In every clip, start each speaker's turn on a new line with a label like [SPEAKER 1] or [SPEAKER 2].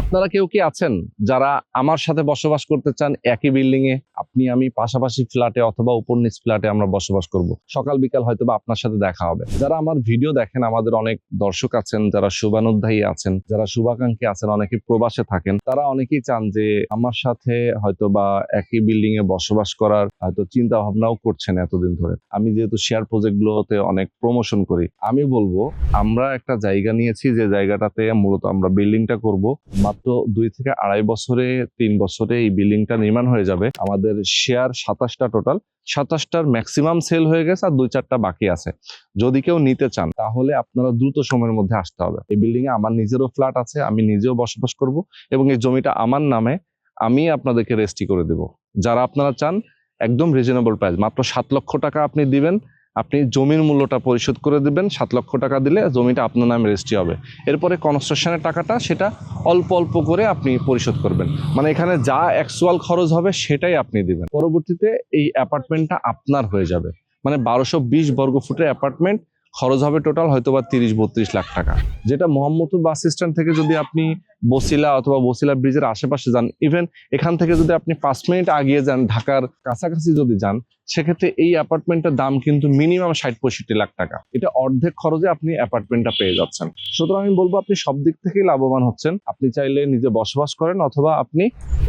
[SPEAKER 1] আপনারা কেউ কি আছেন যারা আমার সাথে বসবাস করতে চান একই বিল্ডিং এ? আপনি আমি পাশাপাশি ফ্ল্যাটে অথবা উপর নিচ ফ্ল্যাটে আমরা বসবাস করব। সকাল, বিকাল হয়তো বা আপনার সাথে দেখা হবে। যারা আমার ভিডিও দেখেন, আমাদের অনেক দর্শক আছেন, যারা শুভানুধ্যায়ী আছেন, যারা শুভাকাঙ্ক্ষী আছেন, অনেকে প্রবাসে থাকেন, তারা অনেকেই চান যে আমার সাথে হয়তো বা একই বিল্ডিং এ বসবাস করার হয়তো চিন্তা ভাবনাও করছেন এতদিন ধরে। আমি যেহেতু শেয়ার প্রজেক্ট গুলোতে অনেক প্রমোশন করি, আমি বলব, আমরা একটা জায়গা নিয়েছি, যে জায়গাটাতে মূলত আমরা বিল্ডিংটা করব। মাত্র দুই থেকে আড়াই বছরে তিন বছরে এই বিল্ডিংটা নির্মাণ হয়ে যাবে। আমাদের শেয়ার সাতাশটা টোটাল সাতাশটার ম্যাক্সিমাম সেল হয়ে গেছে আর দুই চারটা বাকি আছে। যদি কেউ নিতে চান, তাহলে আপনারা দ্রুত সময়ের মধ্যে আসতে হবে। এই বিল্ডিং এ আমার নিজেরও ফ্ল্যাট আছে, আমি নিজেও বসবাস করব এবং এই জমিটা আমার নামে আমি আপনাদেরকে রেজিস্ট্রি করে দেব। যারা আপনারা চান, একদম রিজনেবল প্রাইস মাত্র সাত লক্ষ টাকা আপনি দিবেন আপনি জমির মূল্যটা পরিশোধ করে দেবেন, সাত লক্ষ টাকা দিলে জমিটা আপনার নামে রেজিস্ট্রি হবে। এরপরে কনস্ট্রাকশনের টাকাটা সেটা অল্প অল্প করে আপনি পরিশোধ করবেন। মানে এখানে যা অ্যাকচুয়াল খরচ হবে সেটাই আপনি দিবেন। পরবর্তীতে এই অ্যাপার্টমেন্টটা আপনার হয়ে যাবে। মানে বারোশো বিশ বর্গ ফুটের অ্যাপার্টমেন্ট খরচ হবে টোটাল হয়তো বা তিরিশ বত্রিশ লাখ টাকা। যেটা মোহাম্মদপুর বাস স্ট্যান্ড থেকে যদি আপনি বসিলা অথবা বসিলা ব্রিজের আশেপাশে যান ইভেন এখান থেকে যদি আপনি পাঁচ মিনিট আগিয়ে যান, ঢাকার কাছাকাছি যদি যান সেক্ষেত্রে এই অ্যাপার্টমেন্টের দাম কিন্তু মিনিমাম ষাট পঁয়ষট্টি লাখ টাকা। এটা অর্ধেক খরচে আপনি অ্যাপার্টমেন্টটা পেয়ে যাচ্ছেন। সুতরাং আমি বলব, আপনি সব দিক থেকেই লাভবান হচ্ছেন। আপনি চাইলে নিজে বসবাস করেন অথবা আপনি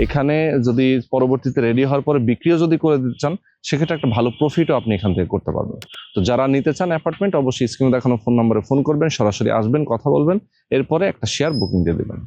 [SPEAKER 1] এখানে যদি পরবর্তীতে রেডি হওয়ার পরে বিক্রিও যদি করে দিতে চান, সেক্ষেত্রে একটা ভালো প্রফিটও আপনি এখান থেকে করতে পারবেন। তো যারা নিতে চান অ্যাপার্টমেন্ট অবশ্যই স্ক্রিনে দেখানো ফোন নম্বরে ফোন করবেন, সরাসরি আসবেন, কথা বলবেন, এরপরে একটা শেয়ার বুকিং দিয়ে দেবেন।